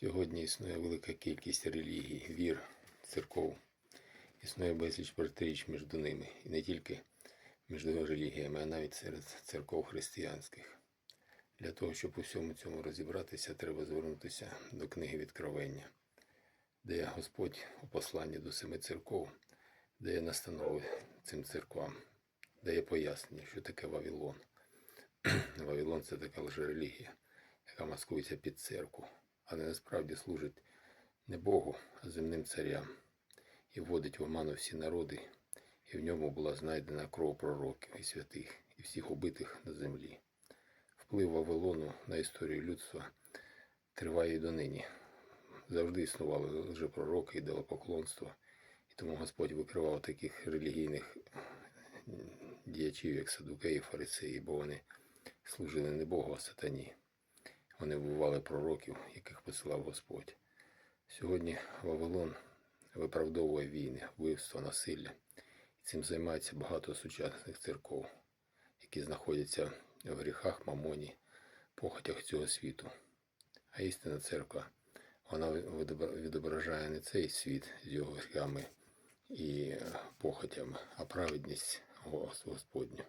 Сьогодні існує велика кількість релігій, вір, церков. Існує безліч протиріч між ними. І не тільки між релігіями, а навіть серед церков християнських. Для того, щоб у всьому цьому розібратися, треба звернутися до книги Відкровення, де Господь у посланні до семи церков дає настанови цим церквам, дає пояснення, що таке Вавилон. Вавилон це така лжерелігія, яка маскується під церкву, але насправді служить не Богу, а земним царям і вводить в оману всі народи, і в ньому була знайдена кров пророків і святих, і всіх убитих на землі. Вплив Вавилону на історію людства триває і донині. Завжди існували лжепророки, ідолопоклонство, і тому Господь викривав таких релігійних діячів, як садукеї, фарисеї, бо вони служили не Богу, а сатані. Вони вбивали пророків, яких посилав Господь. Сьогодні Вавилон виправдовує війни, вбивство, насилля. І цим займається багато сучасних церков, які знаходяться в гріхах, мамоні, похотях цього світу. А істинна церква, вона відображає не цей світ з його гріхами і похотями, а праведність Господню.